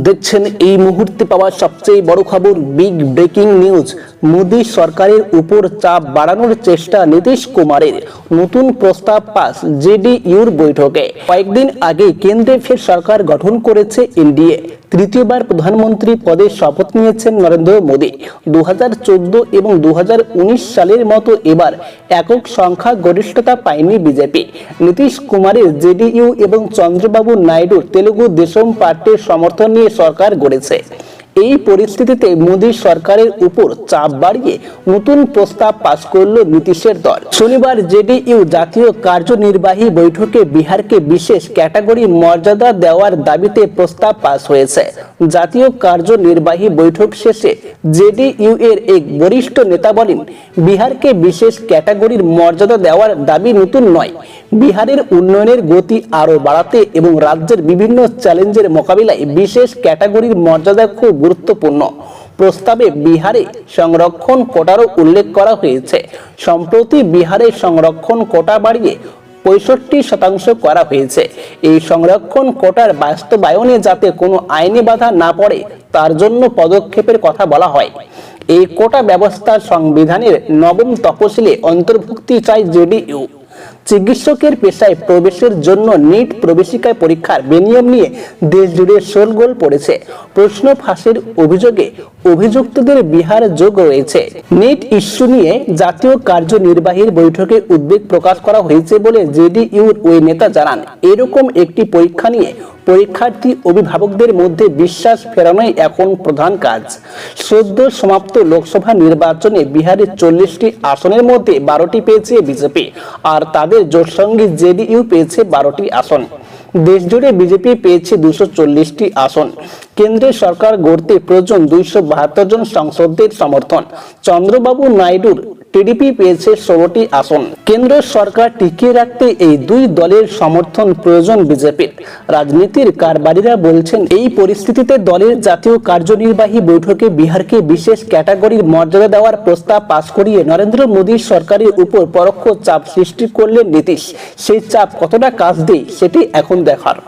দেখছেন এই মুহূর্তে পাওয়া সবচেয়ে বড় খবর বিগ ব্রেকিং নিউজ মোদী সরকারের উপর চাপ বাড়ানোর চেষ্টা নীতিশ কুমারের। নতুন প্রস্তাব পাস জেডিইউর বৈঠকে। কয়েকদিন আগে কেন্দ্রে ফের সরকার গঠন করেছে এনডিএ। তৃতীয়বার প্রধানমন্ত্রী পদে শপথ নিয়েছেন নরেন্দ্র মোদী। দু হাজার চোদ্দ এবং দু হাজার উনিশ সালের মতো এবার একক সংখ্যা গরিষ্ঠতা পায়নি বিজেপি। নীতিশ কুমারের জেডিইউ এবং চন্দ্রবাবু নাইডুর তেলুগু দেশম পার্টির সমর্থন নিয়ে সরকার গড়েছে। এই পরিস্থিতিতে মোদী সরকারের উপর চাপ বাড়িয়ে নতুন প্রস্তাব পাশ করল নীতিশের দল। শনিবার জেডিইউ জাতীয় কার্যনির্বাহী বৈঠকে বিহারকে বিশেষ ক্যাটাগরি মর্যাদা দেওয়ার দাবিতে প্রস্তাব পাশ হয়েছে। জাতীয় কার্যনির্বাহী বৈঠক শেষে জেডিইউ এর এক বরিষ্ঠ নেতা বলেন, বিহারকে বিশেষ ক্যাটাগরির মর্যাদা দেওয়ার দাবি নতুন নয়। বিহারের উন্নয়নের গতি আরও বাড়াতে এবং রাজ্যের বিভিন্ন চ্যালেঞ্জের মোকাবিলায় বিশেষ ক্যাটাগরির মর্যাদা খুব গুরুত্বপূর্ণ। প্রস্তাবে বিহারে সংরক্ষণ কোটারও উল্লেখ করা হয়েছে। সম্প্রতি বিহারে সংরক্ষণ কোটা বাড়িয়ে পঁয়ষট্টি শতাংশ করা হয়েছে। এই সংরক্ষণ কোটার বাস্তবায়নে যাতে কোনো আইনি বাধা না পড়ে, তার জন্য পদক্ষেপের কথা বলা হয়। এই কোটা ব্যবস্থা সংবিধানের নবম তপশিলে অন্তর্ভুক্তি চায় জেডিইউ। চিকিৎসকের পেশায় প্রবেশের জন্য নিট প্রবেশিকায় পরীক্ষার বেনিয়ম নিয়ে দেশ জুড়ে শোরগোল পড়েছে। প্রশ্ন ফাঁসের অভিযোগে অভিযুক্তদের বিহার যোগ রয়েছে। নিট ইস্যু নিয়ে জাতীয় কার্যনির্বাহীর বৈঠকে উদ্বেগ প্রকাশ করা হয়েছে বলে জেডিইউর ওই নেতা জানান। এরকম একটি পরীক্ষা নিয়ে পরীক্ষার্থী অভিভাবকদের মধ্যে বিশ্বাস ফেরানোই এখন প্রধান কাজ। সদ্য সমাপ্ত লোকসভা নির্বাচনে বিহারের চল্লিশটি আসনের মধ্যে বারোটি পেয়েছে বিজেপি, আর তাদের জোটসঙ্গী জেডিইউ পেয়েছে বারোটি আসন। দেশজুড়ে বিজেপি পেয়েছে দুশো চল্লিশটি আসন। কেন্দ্রের সরকার গড়তে প্রয়োজন দুইশো বাহাত্তর জন সংসদদের সমর্থন। চন্দ্রবাবু নাইডুর টিডিপি পেয়েছে ষোলোটি আসন। কেন্দ্র সরকার টিকিয়ে রাখতে এই দুই দলের সমর্থন প্রয়োজন বিজেপির। রাজনীতির কারবারিরা বলছেন, এই পরিস্থিতিতে দলের জাতীয় কার্যনির্বাহী বৈঠকে বিহারকে বিশেষ ক্যাটাগরির মর্যাদা দেওয়ার প্রস্তাব পাশ করিয়ে নরেন্দ্র মোদীর সরকারের উপর পরোক্ষ চাপ সৃষ্টি করলেন নীতিশ। সেই চাপ কতটা কাজ দেয়, সেটি এখন দেখার।